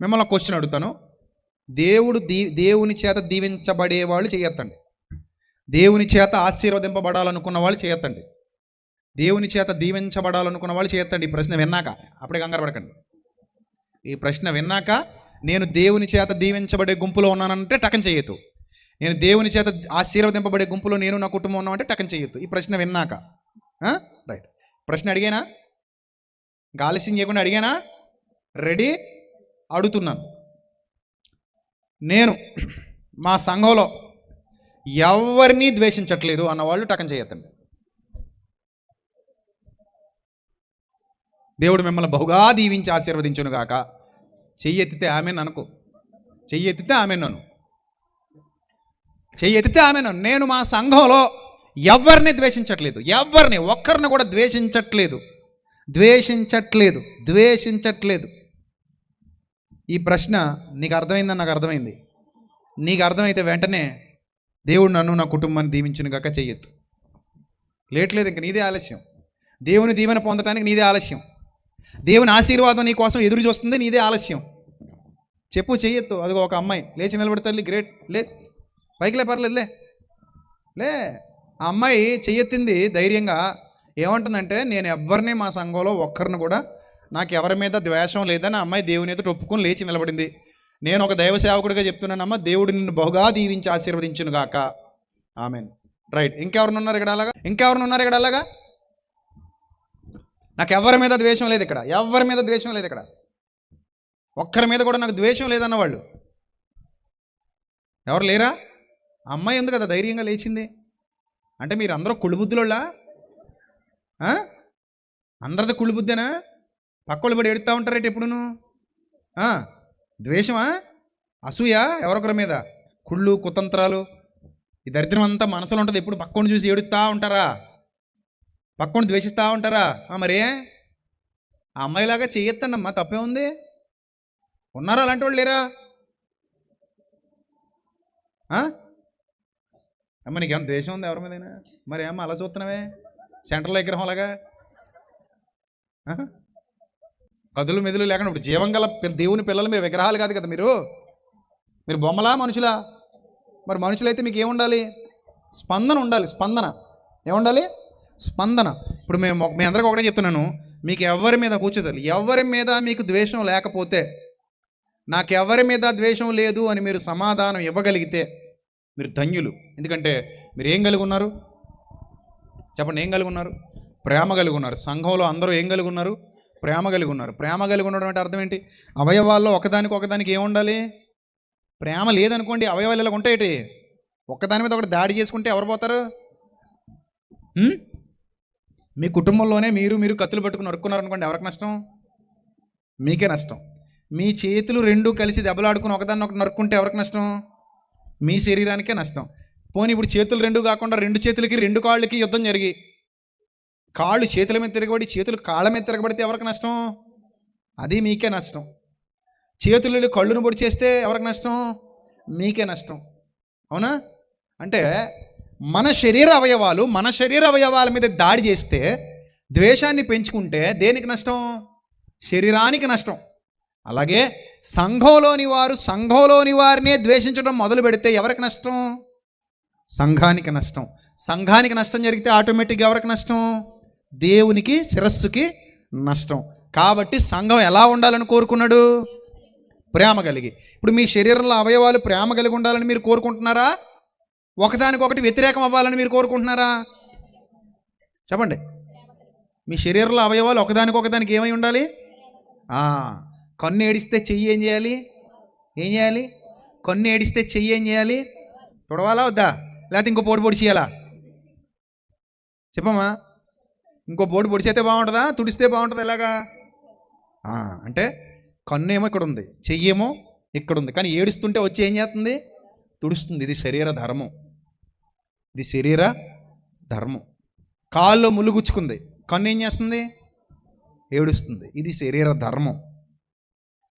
మిమ్మల్ని క్వశ్చన్ అడుగుతాను. దేవుడు దీ దేవుని చేత దీవించబడే వాళ్ళు చేయొద్దండి. దేవుని చేత ఆశీర్వదింపబడాలనుకున్న వాళ్ళు చేయొద్దండి. దేవుని చేత దీవించబడాలనుకున్న వాళ్ళు చేయొద్దండి ఈ ప్రశ్న విన్నాక. అప్పుడే కంగారు పడకండి. ఈ ప్రశ్న విన్నాక నేను దేవుని చేత దీవించబడే గుంపులో ఉన్నానంటే టకం చేయొద్దు. నేను దేవుని చేత ఆశీర్వదింపబడే గుంపులో నేను నా కుటుంబం ఉన్నామంటే టకం చేయొద్దు. ఈ ప్రశ్న విన్నాక. రైట్. ప్రశ్న అడిగానా? ఇంకా ఆలస్యం చేయకుండా అడిగానా? రెడీ? అడుగుతున్నాను. నేను మా సంఘంలో ఎవరినీ ద్వేషించట్లేదు అన్నవాళ్ళు టకం చేయొద్దండి. దేవుడు మిమ్మల్ని బహుగా దీవించి ఆశీర్వదించును గాక. చెయ్యి ఎత్తితే ఆమె అనుకో చెయ్యి ఎత్తితే ఆమె నన్ను చెయ్యి ఎత్తితే ఆమె నన్ను నేను మా సంఘంలో ఎవరిని ద్వేషించట్లేదు. ఎవరిని? ఒక్కరిని కూడా ద్వేషించట్లేదు. ద్వేషించట్లేదు. ద్వేషించట్లేదు. ఈ ప్రశ్న నీకు అర్థమైందని నాకు అర్థమైంది. నీకు అర్థమైతే వెంటనే దేవుడు నన్ను నా కుటుంబాన్ని దీవించును గక చెయ్యొద్దు లేట్లేదు ఇంక నీదే ఆలస్యం. దేవుని దీవెన పొందడానికి నీదే ఆలస్యం. దేవుని ఆశీర్వాదం నీ కోసం ఎదురు చూస్తుంది నీదే ఆలస్యం. చెప్పు చెయ్యొద్దు అదిగో ఒక అమ్మాయి. లేచి నిలబడి తల్లి గ్రేట్. లే. పైకిలే లే. లే. ఆ అమ్మాయి చెయ్యెత్తింది ధైర్యంగా. ఏమంటుందంటే నేను ఎవరిని మా సంఘంలో ఒక్కరిని కూడా నాకు ఎవరి మీద ద్వేషం లేదని అమ్మాయి దేవుని ఎదుట ఒప్పుకొని లేచి నిలబడింది. నేను ఒక దైవ సేవకుడిగా చెప్తున్నానమ్మా దేవుడు నిన్ను బహుగా దీవించి ఆశీర్వదించును గాక. ఆమెన్. రైట్. ఇంకెవరిని ఉన్నారు ఇక్కడ అలాగా? ఇంకెవరిని ఉన్నారు ఇక్కడ అలాగా? నాకు ఎవరి మీద ద్వేషం లేదు ఇక్కడ. ఎవరి మీద ద్వేషం లేదు ఇక్కడ. ఒక్కరి మీద కూడా నాకు ద్వేషం లేదన్న వాళ్ళు ఎవరు లేరా? అమ్మాయి ఉంది కదా ధైర్యంగా లేచింది? అంటే మీరు అందరూ కుళ్ళుబుద్ధులోళ్ళా? ఆ? అందరిది కుళ్ళుబుద్ధేనా? పక్కోళ్ళు పడి ఎడుతూ ఉంటారేటి ఎప్పుడును ద్వేషమా? అసూయ? ఎవరొకరి మీద? కుళ్ళు కుతంత్రాలు. ఈ దరిద్రం అంతా మనసులో ఉంటుంది. ఎప్పుడు పక్కోని చూసి ఏడుస్తూ ఉంటారా? పక్కోని ద్వేషిస్తూ ఉంటారా? మరే? ఆ అమ్మాయిలాగా చెయ్యొత్తండి అమ్మా తప్పే ఉంది. ఉన్నారా? అలాంటి వాళ్ళు లేరా? అమ్మ నీకేమైనా ద్వేషం ఉంది ఎవరి మీదైనా? మరి ఏమో అలా చూస్తున్నావే? సెంట్రల్ విగ్రహం అలాగా కదులు మెదులు లేకుండా ఇప్పుడు జీవం గల దేవుని పిల్లలు మీరు విగ్రహాలు కాదు కదా మీరు? మీరు బొమ్మలా మనుషులా? మరి మనుషులైతే మీకు ఏముండాలి? స్పందన ఉండాలి స్పందన. ఏముండాలి? స్పందన. ఇప్పుడు మేము మీ అందరికీ ఒకటే చెప్తున్నాను. మీకు ఎవరి మీద కూర్చోదాలి? ఎవరి మీద మీకు ద్వేషం లేకపోతే నాకు ఎవరి మీద ద్వేషం లేదు అని మీరు సమాధానం ఇవ్వగలిగితే మీరు ధన్యులు. ఎందుకంటే మీరు ఏం కలిగి ఉన్నారు? చెప్పండి ఏం కలిగి ఉన్నారు? ప్రేమ కలిగి ఉన్నారు. సంఘంలో అందరూ ఏం కలిగి ఉన్నారు? ప్రేమ కలిగి ఉన్నారు. ప్రేమ కలిగి ఉండడం అంటే అర్థం ఏంటి? అవయవాల్లో ఒకదానికి ఒకదానికి ఏముండాలి ప్రేమ లేదనుకోండి అవయవాలు ఇలా ఉంటాయి ఒక్కదాని మీద ఒకటి దాడి చేసుకుంటే ఎవరు పోతారు? మీ కుటుంబంలోనే మీరు మీరు కత్తులు పట్టుకుని నరుక్కున్నారు అనుకోండి ఎవరికి నష్టం? మీకే నష్టం. మీ చేతులు రెండు కలిసి దెబ్బలాడుకుని ఒకదాన్ని ఒకటి నరుక్కుంటే ఎవరికి నష్టం? మీ శరీరానికే నష్టం. పోనీ ఇప్పుడు చేతులు రెండు కాకుండా రెండు చేతులకి రెండు కాళ్ళకి యుద్ధం జరిగి కాళ్ళు చేతుల మీద తిరగబడి చేతులు కాళ్ళ మీద తిరగబడితే ఎవరికి నష్టం? అది మీకే నష్టం. చేతులు కళ్ళును పొడి చేస్తే ఎవరికి నష్టం? మీకే నష్టం. అవునా? అంటే మన శరీర అవయవాలు మన శరీర అవయవాల మీద దాడి చేస్తే ద్వేషాన్ని పెంచుకుంటే దేనికి నష్టం? శరీరానికి నష్టం. అలాగే సంఘంలోని వారు సంఘంలోని వారినే ద్వేషించడం మొదలు పెడితే ఎవరికి నష్టం? సంఘానికి నష్టం. సంఘానికి నష్టం జరిగితే ఆటోమేటిక్గా ఎవరికి నష్టం? దేవునికి శిరస్సుకి నష్టం. కాబట్టి సంఘం ఎలా ఉండాలని కోరుకున్నాడు? ప్రేమ కలిగి. ఇప్పుడు మీ శరీరంలో అవయవాలు ప్రేమ కలిగి ఉండాలని మీరు కోరుకుంటున్నారా? ఒకదానికొకటి వ్యతిరేకం అవ్వాలని మీరు కోరుకుంటున్నారా? చెప్పండి. మీ శరీరంలో అవయవాలు ఒకదానికొకదానికి ఏమై ఉండాలి? కన్ను ఏడిస్తే చెయ్యి ఏం చేయాలి? ఏం చేయాలి? కన్ను ఏడిస్తే చెయ్యి ఏం చేయాలి? తొడవాలా వద్దా? లేకపోతే ఇంకో పోటు పొడి చేయాలా? చెప్పమ్మా. ఇంకో బోర్డు పొడిచైతే బాగుంటుందా? తుడిస్తే బాగుంటుంది? ఎలాగా? అంటే కన్ను ఏమో ఇక్కడ ఉంది చెయ్యేమో ఇక్కడ ఉంది కానీ ఏడుస్తుంటే వచ్చి ఏం చేస్తుంది? తుడుస్తుంది. ఇది శరీర ధర్మం. ఇది శరీర ధర్మం. కాల్లో ములుగుచ్చుకుంది. కన్ను ఏం చేస్తుంది? ఏడుస్తుంది. ఇది శరీర ధర్మం.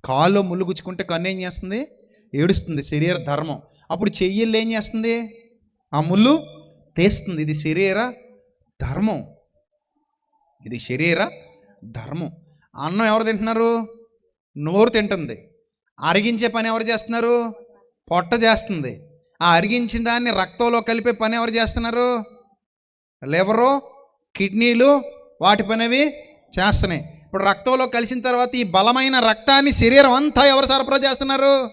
కాల్లో ములుగుచ్చుకుంటే కన్ను ఏం చేస్తుంది? ఏడుస్తుంది. శరీర ధర్మం. అప్పుడు చెయ్యిళ్ళు ఏం చేస్తుంది? ఆ ముళ్ళు తీస్తుంది. ఇది శరీర ధర్మం. ఇది శరీర ధర్మం. అన్నం ఎవరు తింటున్నారు? నోరు తింటుంది. అరిగించే పని ఎవరు చేస్తున్నారు? పొట్ట చేస్తుంది. ఆ అరిగించిన దాన్ని రక్తంలో కలిపే పని ఎవరు చేస్తున్నారు? లివరు కిడ్నీలు వాటి పనివి చేస్తున్నాయి. ఇప్పుడు రక్తంలో కలిసిన తర్వాత ఈ బలమైన రక్తాన్ని శరీరం అంతా ఎవరు సరఫరా చేస్తున్నారు?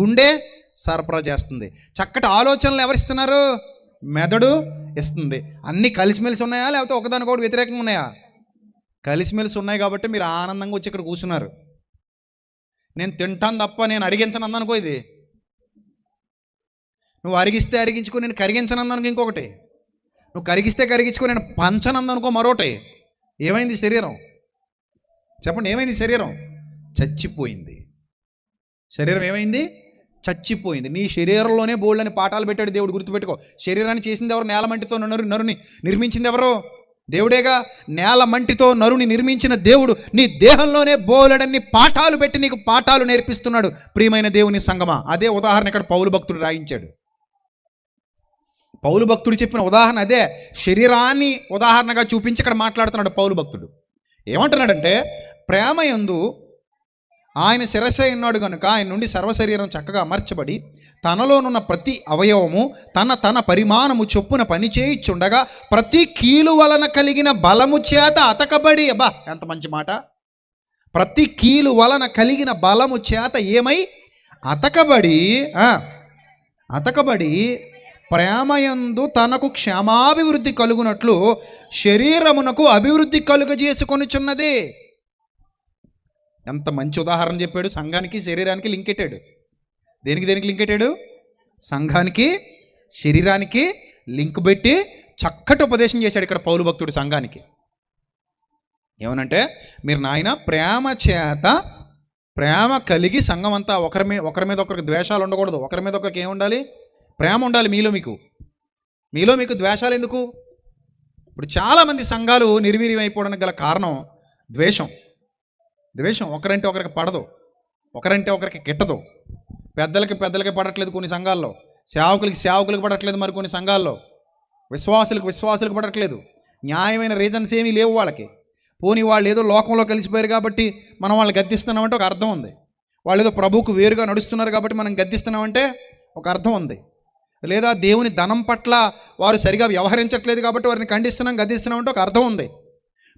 గుండె సరఫరా చేస్తుంది. చక్కటి ఆలోచనలు ఎవరు ఇస్తున్నారు? మెదడు ఇస్తుంది. అన్నీ కలిసిమెలిసి ఉన్నాయా? లేకపోతే ఒకదానికొకటి వ్యతిరేకంగా ఉన్నాయా? కలిసిమెలిసి ఉన్నాయి కాబట్టి మీరు ఆనందంగా వచ్చి ఇక్కడ కూర్చున్నారు. నేను తింటాను తప్ప నేను అరిగించను అందనుకో ఇది. నువ్వు అరిగిస్తే అరిగించుకో నేను కరిగించనందనుకో ఇంకొకటి. నువ్వు కరిగిస్తే కరిగించుకో నేను పంచనందనుకో మరొకటి. ఏమైంది శరీరం? చెప్పండి ఏమైంది శరీరం? చచ్చిపోయింది. శరీరం ఏమైంది? చచ్చిపోయింది. నీ శరీరంలోనే బోల్డని పాఠాలు పెట్టాడు దేవుడు గుర్తుపెట్టుకో. శరీరాన్ని చేసింది ఎవరు? నేల మంటితో నరు నరుని నిర్మించింది ఎవరు? దేవుడేగా? నేల మంటితో నరుని నిర్మించిన దేవుడు నీ దేహంలోనే బోలెడన్ని పాఠాలు పెట్టి నీకు పాఠాలు నేర్పిస్తున్నాడు ప్రియమైన దేవుని సంగమా. అదే ఉదాహరణ ఇక్కడ పౌలు భక్తుడు రాయించాడు. పౌలు భక్తుడు చెప్పిన ఉదాహరణ అదే. శరీరాన్ని ఉదాహరణగా చూపించి ఇక్కడ మాట్లాడుతున్నాడు పౌలు భక్తుడు. ఏమంటున్నాడంటే ప్రేమ యందు ఆయన శిరసే ఉన్నాడు కనుక ఆయన నుండి సర్వశరీరం చక్కగా అమర్చబడి తనలోనున్న ప్రతి అవయవము తన తన పరిమాణము చొప్పున పనిచేయిచుండగా ప్రతి కీలు వలన కలిగిన బలము చేత అతకబడి అబ్బా ఎంత మంచి మాట. ప్రతి కీలు వలన కలిగిన బలము చేత ఏమై అతకబడి అతకబడి ప్రేమయందు తనకు క్షేమాభివృద్ధి కలుగునట్లు శరీరమునకు అభివృద్ధి కలుగజేసుకొనిచున్నది. ఎంత మంచి ఉదాహరణ చెప్పాడు? సంఘానికి శరీరానికి లింక్ పెట్టాడు దేనికి దేనికి లింక్ పెట్టాడు సంఘానికి శరీరానికి లింక్ పెట్టి చక్కటి ఉపదేశం చేశాడు ఇక్కడ పౌలు భక్తుడు సంఘానికి. ఏమనంటే మీరు నాయన ప్రేమ చేత ప్రేమ కలిగి సంఘం అంతా ఒకరి మీద ఒకరి మీద ఒకరికి ద్వేషాలు ఉండకూడదు. ఒకరి మీద ఒకరికి ఏముండాలి ఉండాలి? ప్రేమ ఉండాలి మీలో మీకు. మీలో మీకు ద్వేషాలు ఎందుకు? ఇప్పుడు చాలామంది సంఘాలు నిర్వీర్యం అయిపోవడానికి గల కారణం ద్వేషం. ద్వేషం ఒకరంటే ఒకరికి పడదు. ఒకరంటే ఒకరికి గిట్టదు పెద్దలకి పెద్దలకి పడట్లేదు కొన్ని సంఘాల్లో. సేవకులకి సేవకులకు పడట్లేదు మరి కొన్ని సంఘాల్లో. విశ్వాసులకు విశ్వాసులకు పడట్లేదు. న్యాయమైన రీజన్స్ ఏమీ లేవు వాళ్ళకి. పోనీ వాళ్ళు ఏదో లోకంలో కలిసిపోయారు కాబట్టి మనం వాళ్ళని గద్దిస్తున్నామంటే ఒక అర్థం ఉంది. వాళ్ళు ఏదో ప్రభువుకు వేరుగా నడుస్తున్నారు కాబట్టి మనం గద్దిస్తున్నామంటే ఒక అర్థం ఉంది. లేదా దేవుని ధనం పట్ల వారు సరిగా వ్యవహరించట్లేదు కాబట్టి వారిని ఖండిస్తున్నాం గద్దిస్తున్నాం అంటే ఒక అర్థం ఉంది.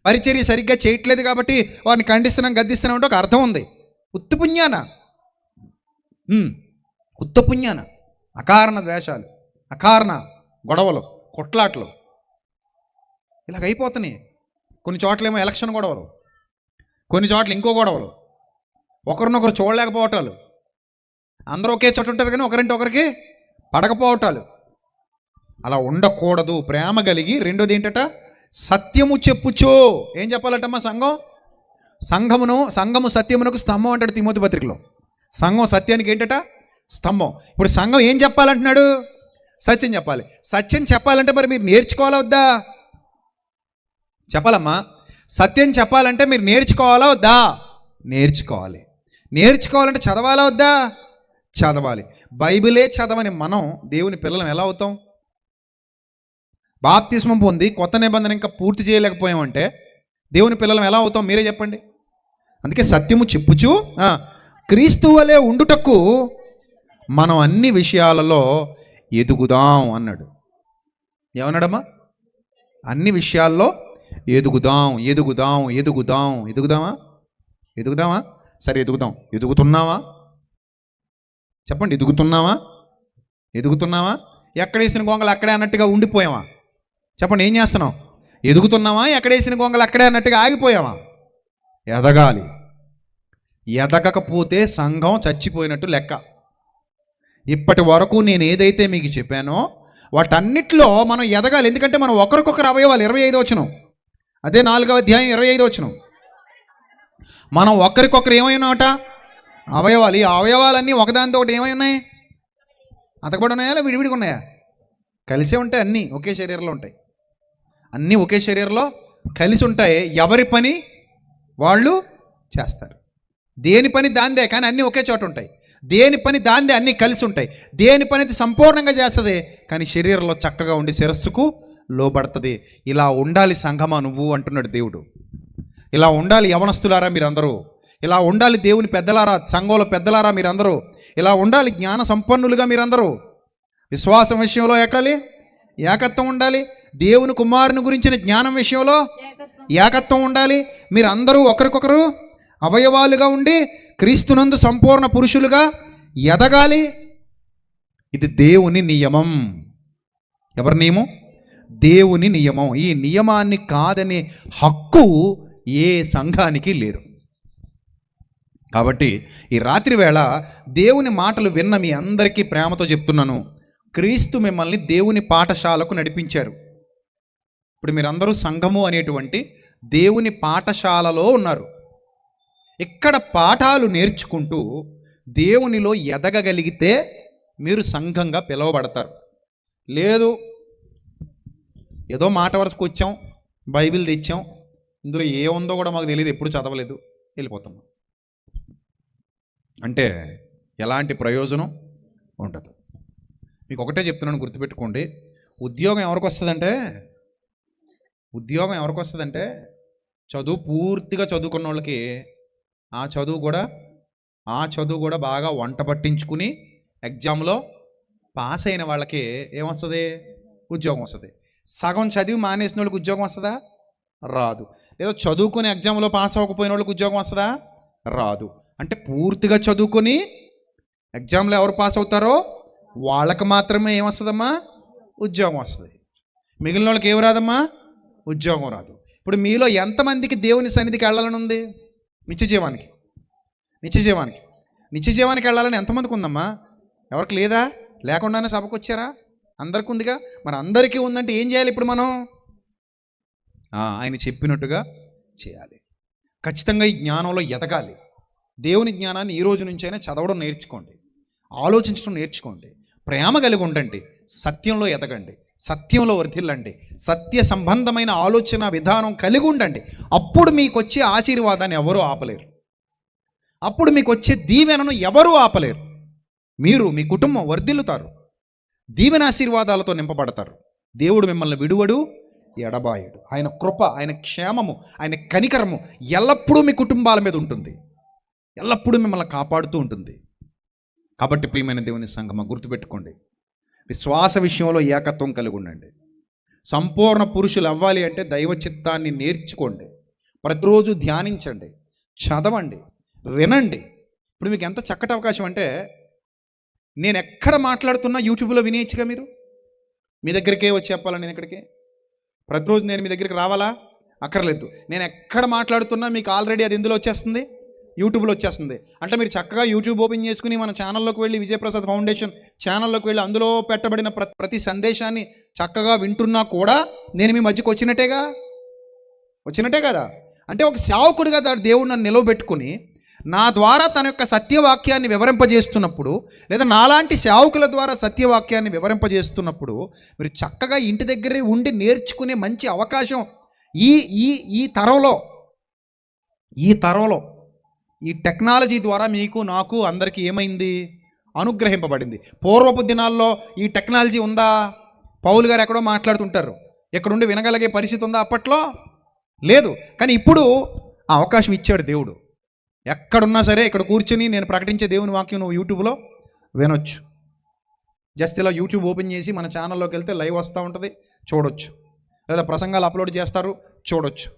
పరిచర్య సరిగ్గా చేయట్లేదు కాబట్టి వారిని ఖండిస్తున్నాం గద్దిస్తున్నాం అంటే ఒక అర్థం ఉంది. ఉత్తుపుణ్యాన. పుణ్యాన పుణ్యాన అకారణ ద్వేషాలు అకారణ గొడవలు కొట్లాట్లు. ఇలాగ అయిపోతున్నాయి. కొన్ని చోట్లేమో ఎలక్షన్ గొడవలు కొన్ని చోట్ల ఇంకో గొడవలు. ఒకరినొకరు చూడలేకపోవటాలు. అందరూ ఒకే చోట ఉంటారు కానీ ఒకరింటి ఒకరికి పడకపోవటాలు. అలా ఉండకూడదు. ప్రేమ కలిగి రెండోది ఏంటట? సత్యము చెప్పుచో. ఏం చెప్పాలటమ్మా సంఘం? సంఘమును సంఘము సత్యమునకు స్తంభం అంటాడు తిమోతి పత్రికలో. సంఘం సత్యానికి ఏంటట? స్తంభం. ఇప్పుడు సంఘం ఏం చెప్పాలంటున్నాడు? సత్యం చెప్పాలి. సత్యం చెప్పాలంటే మరి మీరు నేర్చుకోవాలా వద్దా? చెప్పాలమ్మా. సత్యం చెప్పాలంటే మీరు నేర్చుకోవాలా వద్దా? నేర్చుకోవాలి. నేర్చుకోవాలంటే చదవాలా వద్దా? చదవాలి. బైబిలే చదవని మనం దేవుని పిల్లలం ఎలా అవుతాం? బాప్తిస్మం పొంది కొత్త నిబంధన ఇంకా పూర్తి చేయలేకపోయామంటే దేవుని పిల్లలం ఎలా అవుతాం? మీరే చెప్పండి. అందుకే సత్యము చెప్పుచు క్రీస్తు వలె ఉండుటకు మనం అన్ని విషయాలలో ఎదుగుదాం అన్నాడు. ఏమన్నాడమ్మా? అన్ని విషయాల్లో ఎదుగుదాం ఎదుగుదాం ఎదుగుదాం. ఎదుగుదామా? ఎదుగుదామా? సరే ఎదుగుదాం. ఎదుగుతున్నావా? చెప్పండి ఎదుగుతున్నావా? ఎదుగుతున్నావా? ఎక్కడేసిన గొంగలు అక్కడే అన్నట్టుగా ఉండిపోయావా? చెప్పండి ఏం చేస్తున్నావు? ఎదుగుతున్నావా? ఎక్కడేసిన గొంగలు అక్కడే అన్నట్టుగా ఆగిపోయావా? ఎదగాలి. ఎదగకపోతే సంఘం చచ్చిపోయినట్టు లెక్క. ఇప్పటి వరకు నేను ఏదైతే మీకు చెప్పానో వాటన్నిటిలో మనం ఎదగాలి. ఎందుకంటే మనం ఒకరికొకరు అవయవాలు. ఇరవై ఐదు వచ్చినాం అదే నాలుగవ అధ్యాయం ఇరవై ఐదు వచ్చినాం మనం ఒకరికొకరు ఏమైనాట అవయవాలు. ఈ అవయవాలన్నీ ఒకదానితో ఒకటి ఏమై ఉన్నాయి? అతకబడి ఉన్నాయా? విడివిడిగా ఉన్నాయా? కలిసే ఉంటాయి అన్నీ. ఒకే శరీరంలో ఉంటాయి. అన్నీ ఒకే శరీరంలో కలిసి ఉంటాయి. ఎవరి పని వాళ్ళు చేస్తారు. దేని పని దాందే కానీ అన్నీ ఒకే చోట ఉంటాయి. దేని పని దాందే అన్నీ కలిసి ఉంటాయి. దేని పని అది సంపూర్ణంగా చేస్తుంది కానీ శరీరంలో చక్కగా ఉండి శిరస్సుకు లోబడుతుంది. ఇలా ఉండాలి సంఘమా నువ్వు అంటున్నాడు దేవుడు. ఇలా ఉండాలి యవనస్తులారా మీరందరూ. ఇలా ఉండాలి దేవుని పెద్దలారా సంఘంలో పెద్దలారా మీరందరూ. ఇలా ఉండాలి జ్ఞాన సంపన్నులుగా మీరందరూ. విశ్వాసం విషయంలో ఎక్కాలి. ఏకత్వం ఉండాలి. దేవుని కుమారుని గురించిన జ్ఞానం విషయంలో ఏకత్వం. ఉండాలి. మీరందరూ ఒకరికొకరు అవయవాలుగా ఉండి క్రీస్తునందు సంపూర్ణ పురుషులుగా ఎదగాలి. ఇది దేవుని నియమం. ఎవరి నియమం? దేవుని నియమం. ఈ నియమాన్ని కాదనే హక్కు ఏ సంఘానికి లేదు. కాబట్టి ఈ రాత్రి వేళ దేవుని మాటలు విన్న మీ అందరికీ ప్రేమతో చెప్తున్నాను. క్రీస్తు మిమ్మల్ని దేవుని పాఠశాలకు నడిపించారు. ఇప్పుడు మీరందరూ సంఘము అనేటువంటి దేవుని పాఠశాలలో ఉన్నారు. ఇక్కడ పాఠాలు నేర్చుకుంటూ దేవునిలో ఎదగగలిగితే మీరు సంఘంగా పిలువబడతారు. లేదు ఏదో మాట వరకు వచ్చాం బైబిల్ తెచ్చాం ఇందులో ఏముందో కూడా మాకు తెలియదు ఎప్పుడు చదవలేదు వెళ్ళిపోతాం. అంటే ఎలాంటి ప్రయోజనం ఉండదు మీకు ఒకటే చెప్తున్నాను గుర్తుపెట్టుకోండి. ఉద్యోగం ఎవరికి వస్తుందంటే ఉద్యోగం ఎవరికి వస్తుందంటే చదువు పూర్తిగా చదువుకున్న వాళ్ళకి ఆ చదువు కూడా ఆ చదువు కూడా బాగా వంట పట్టించుకుని ఎగ్జామ్లో పాస్ అయిన వాళ్ళకి ఏమొస్తుంది? ఉద్యోగం వస్తుంది. సగం చదివి మానేసిన వాళ్ళకి ఉద్యోగం వస్తుందా? రాదు. లేదా చదువుకుని ఎగ్జామ్లో పాస్ అవ్వకపోయిన వాళ్ళకి ఉద్యోగం వస్తుందా? రాదు. అంటే పూర్తిగా చదువుకొని ఎగ్జామ్లో ఎవరు పాస్ అవుతారో వాళ్ళకి మాత్రమే ఏమొస్తుందమ్మా? ఉద్యోగం వస్తుంది. మిగిలిన వాళ్ళకి ఏమి రాదమ్మా? ఉద్యోగం రాదు. ఇప్పుడు మీలో ఎంతమందికి దేవుని సన్నిధికి వెళ్ళాలని ఉంది? నిత్యజీవానికి నిత్యజీవానికి నిత్యజీవానికి వెళ్ళాలని ఎంతమందికి ఉందమ్మా? ఎవరికి లేదా? లేకుండానే సభకు వచ్చారా? అందరికి ఉందిగా? మరి అందరికీ ఉందంటే ఏం చేయాలి ఇప్పుడు మనం? ఆయన చెప్పినట్టుగా చేయాలి. ఖచ్చితంగా ఈ జ్ఞానంలో ఎదగాలి. దేవుని జ్ఞానాన్ని ఈ రోజు నుంచైనా చదవడం నేర్చుకోండి. ఆలోచించడం నేర్చుకోండి. ప్రేమ కలిగి ఉండండి సత్యంలో ఎదగండి సత్యంలో వర్ధిల్లండి సత్య సంబంధమైన ఆలోచన విధానం కలిగి ఉండండి అప్పుడు మీకు వచ్చే ఆశీర్వాదాన్ని ఎవరూ ఆపలేరు. అప్పుడు మీకు వచ్చే దీవెనను ఎవరూ ఆపలేరు. మీరు మీ కుటుంబం వర్ధిల్లుతారు. దీవెన ఆశీర్వాదాలతో నింపబడతారు. దేవుడు మిమ్మల్ని విడువడు ఎడబాయుడు. ఆయన కృప ఆయన క్షేమము ఆయన కనికరము ఎల్లప్పుడూ మీ కుటుంబాల మీద ఉంటుంది. ఎల్లప్పుడూ మిమ్మల్ని కాపాడుతూ ఉంటుంది. కాబట్టి ప్రియమైన దేవుని సంఘమ గుర్తుపెట్టుకోండి. విశ్వాస విషయంలో ఏకత్వం కలిగి ఉండండి సంపూర్ణ పురుషులు అవ్వాలి అంటే దైవ చిత్తాన్ని నేర్చుకోండి. ప్రతిరోజు ధ్యానించండి. చదవండి. వినండి. ఇప్పుడు మీకు ఎంత చక్కటి అవకాశం అంటే నేను ఎక్కడ మాట్లాడుతున్నా యూట్యూబ్లో వినేయచ్చుగా మీరు? మీ దగ్గరికే వచ్చి చెప్పాలా నేను ఇక్కడికి? ప్రతిరోజు నేను మీ దగ్గరికి రావాలా? అక్కర్లేదు. నేను ఎక్కడ మాట్లాడుతున్నా మీకు ఆల్రెడీ అది ఎందులో వచ్చేస్తుంది. యూట్యూబ్లో వచ్చేస్తుంది. అంటే మీరు చక్కగా యూట్యూబ్ ఓపెన్ చేసుకుని మన ఛానల్లోకి వెళ్ళి విజయప్రసాద్ ఫౌండేషన్ ఛానల్లోకి వెళ్ళి అందులో పెట్టబడిన ప్ర ప్రతి సందేశాన్ని చక్కగా వింటున్నా కూడా నేను మీ మధ్యకి వచ్చినట్టేగా? వచ్చినట్టే కదా? అంటే ఒక సేవకుడిగా దేవుడు నన్ను నిలవబెట్టుకుని నా ద్వారా తన యొక్క సత్యవాక్యాన్ని వివరింపజేస్తున్నప్పుడు లేదా నాలాంటి సేవకుల ద్వారా సత్యవాక్యాన్ని వివరింపజేస్తున్నప్పుడు మీరు చక్కగా ఇంటి దగ్గరే ఉండి నేర్చుకునే మంచి అవకాశం ఈ ఈ ఈ తరంలో ఈ తరంలో ఈ టెక్నాలజీ ద్వారా మీకు నాకు అందరికీ ఏమైంది? అనుగ్రహింపబడింది. పూర్వపు దినాల్లో ఈ టెక్నాలజీ ఉందా? పౌలు గారు ఎక్కడో మాట్లాడుతుంటారు. ఎక్కడుండి వినగలిగే పరిస్థితి ఉందా అప్పట్లో? లేదు. కానీ ఇప్పుడు ఆ అవకాశం ఇచ్చాడు దేవుడు. ఎక్కడున్నా సరే ఇక్కడ కూర్చుని నేను ప్రకటించే దేవుని వాక్యం నువ్వు యూట్యూబ్లో వినొచ్చు. జస్ట్ ఇలా యూట్యూబ్ ఓపెన్ చేసి మన ఛానల్లోకి వెళ్తే లైవ్ వస్తూ ఉంటుంది చూడొచ్చు. లేదా ప్రసంగాలు అప్లోడ్ చేస్తారు చూడొచ్చు.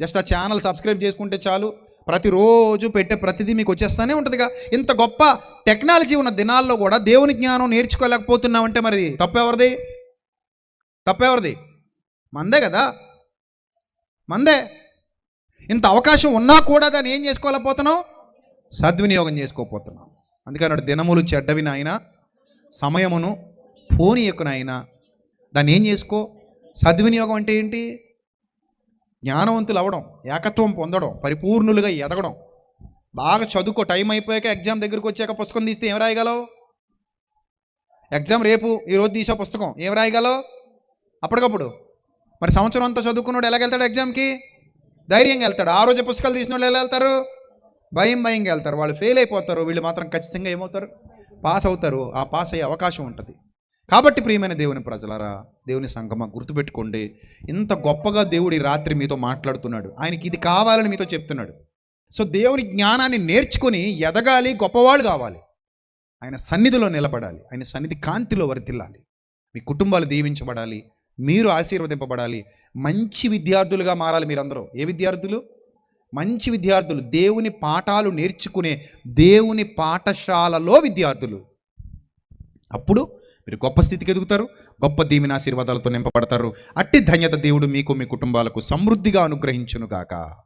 జస్ట్ ఆ ఛానల్ సబ్స్క్రైబ్ చేసుకుంటే చాలు. ప్రతిరోజు పెట్టే ప్రతిదీ మీకు వచ్చేస్తూనే ఉంటుందిగా. ఇంత గొప్ప టెక్నాలజీ ఉన్న దినాల్లో కూడా దేవుని జ్ఞానం నేర్చుకోలేకపోతున్నామంటే మరి తప్పెవరిది? తప్పెవరిది? మందే కదా? మందే? ఇంత అవకాశం ఉన్నా కూడా దాన్ని ఏం చేసుకోలేకపోతున్నాం సద్వినియోగం చేసుకోకపోతున్నాం అందుకని దినములు చెడ్డవి నాయన సమయమును పోనీ ఎక్కునైనా దాన్ని ఏం చేసుకో? సద్వినియోగం అంటే ఏంటి? జ్ఞానవంతులు అవ్వడం ఏకత్వం పొందడం పరిపూర్ణులుగా ఎదగడం. బాగా చదువుకో టైం అయిపోయాక ఎగ్జామ్ దగ్గరికి వచ్చాక పుస్తకం తీస్తే ఏం రాయగలవు? ఎగ్జామ్ రేపు ఈరోజు తీసే పుస్తకం ఏం రాయగలవు? అప్పటికప్పుడు. మరి సంవత్సరం అంతా చదువుకున్నాడు ఎలాగెళ్తాడు ఎగ్జామ్కి? ధైర్యంగా వెళ్తాడు. ఆ రోజు పుస్తకాలు తీసిన వాళ్ళు ఎలా వెళ్తారు? భయం భయంగా వెళ్తారు. వాళ్ళు ఫెయిల్ అయిపోతారు. వీళ్ళు మాత్రం ఖచ్చితంగా ఏమవుతారు? పాస్ అవుతారు. ఆ పాస్ అయ్యే అవకాశం ఉంటుంది. కాబట్టి ప్రియమైన దేవుని ప్రజలారా దేవుని సంగమ గుర్తుపెట్టుకోండి. ఇంత గొప్పగా దేవుడు ఈ రాత్రి మీతో మాట్లాడుతున్నాడు. ఆయనకి ఇది కావాలని మీతో చెప్తున్నాడు. సో దేవుని జ్ఞానాన్ని నేర్చుకొని ఎదగాలి గొప్పవాళ్ళు కావాలి. ఆయన సన్నిధిలో నిలబడాలి. ఆయన సన్నిధి కాంతిలో వరితిల్లాలి మీ కుటుంబాలు దీవించబడాలి. మీరు ఆశీర్వదింపబడాలి. మంచి విద్యార్థులుగా మారాలి మీరందరూ. ఏ విద్యార్థులు? మంచి విద్యార్థులు. దేవుని పాఠాలు నేర్చుకునే దేవుని పాఠశాలలో విద్యార్థులు. అప్పుడు మీరు గొప్ప స్థితికి ఎదుగుతారు గొప్ప దీవెన ఆశీర్వాదాలతో నింపబడతారు. అట్టి ధన్యత దేవుడు మీకు మీ కుటుంబాలకు సమృద్ధిగా అనుగ్రహించును గాక